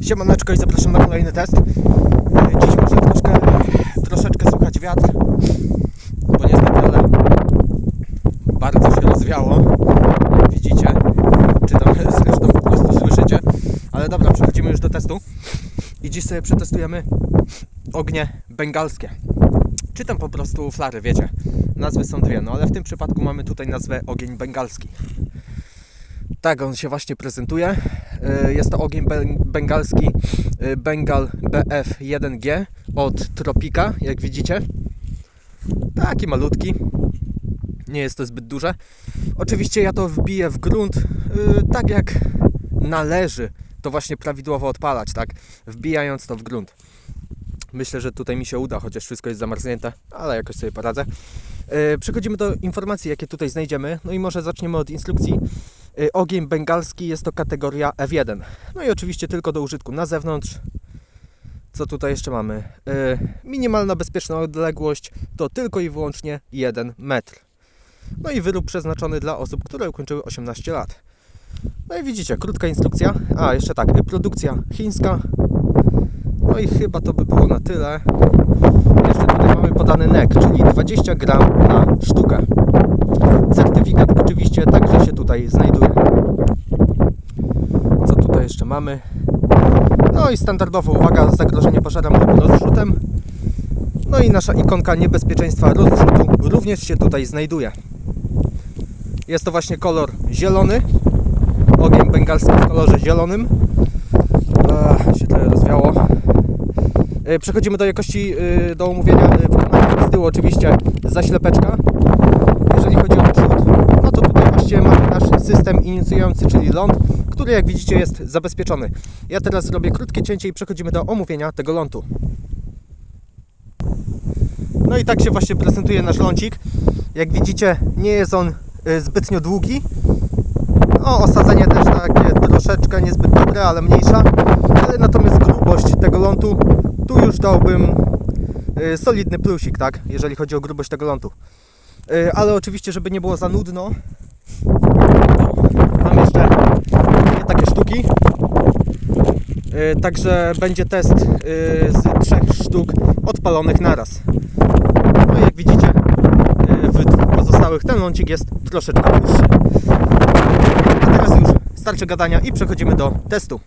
Siemaneczko i zapraszam na kolejny test. E, Dziś może troszkę, troszeczkę słuchać wiatr, bo niestety, ale bardzo się rozwiało, widzicie, czy tam zresztą po prostu słyszycie. Ale dobra, przechodzimy już do testu i dziś sobie przetestujemy ognie bengalskie. Czy tam po prostu flary, wiecie. Nazwy są dwie, no ale w tym przypadku mamy tutaj nazwę ogień bengalski. Tak on się właśnie prezentuje. Y, Jest to ogień ben- bengalski y, Bengal BF1G od Tropika, jak widzicie. Taki malutki. Nie jest to zbyt duże. Oczywiście ja to wbiję w grunt y, tak jak należy to właśnie prawidłowo odpalać, tak? Wbijając to w grunt. Myślę, że tutaj mi się uda, chociaż wszystko jest zamarznięte, ale jakoś sobie poradzę. Przechodzimy do informacji, jakie tutaj znajdziemy. No i może zaczniemy od instrukcji. Yy, Ogień bengalski jest to kategoria F1. No i oczywiście tylko do użytku na zewnątrz. Co tutaj jeszcze mamy? Yy, Minimalna bezpieczna odległość to tylko i wyłącznie 1 metr. No i wyrób przeznaczony dla osób, które ukończyły 18 lat. No i widzicie, krótka instrukcja. A, jeszcze tak, yy, produkcja chińska. No i chyba to by było na tyle. Jeszcze tutaj mamy podany NEK, czyli 20 gram na sztukę. Certyfikat oczywiście także się tutaj znajduje. Co tutaj jeszcze mamy? No i standardowo uwaga, zagrożenie pożarem lub rozrzutem. No i nasza ikonka niebezpieczeństwa rozrzutu również się tutaj znajduje. Jest to właśnie kolor zielony. Ogień bengalski w kolorze zielonym. Ach, się trochę rozwiało. E, Przechodzimy do jakości, e, do omówienia e, wykonania. Z tyłu oczywiście zaślepeczka. Jeżeli chodzi o przód, no właśnie mamy nasz system inicjujący, czyli ląd, który jak widzicie jest zabezpieczony. Ja teraz zrobię krótkie cięcie i przechodzimy do omówienia tego lądu. No i tak się właśnie prezentuje nasz lącik. Jak widzicie nie jest on e, zbytnio długi. No, osadzenie też takie troszeczkę niezbyt dobre, ale mniejsza. Ale natomiast grubość tego lądu, tu już dałbym y, solidny plusik, tak? Jeżeli chodzi o grubość tego lądu. Y, ale oczywiście, żeby nie było za nudno, mam jeszcze takie sztuki. Y, także będzie test y, z trzech sztuk odpalonych naraz. No i jak widzicie, y, w pozostałych ten lącik jest troszeczkę dłuższy. A teraz już starczy gadania i przechodzimy do testu.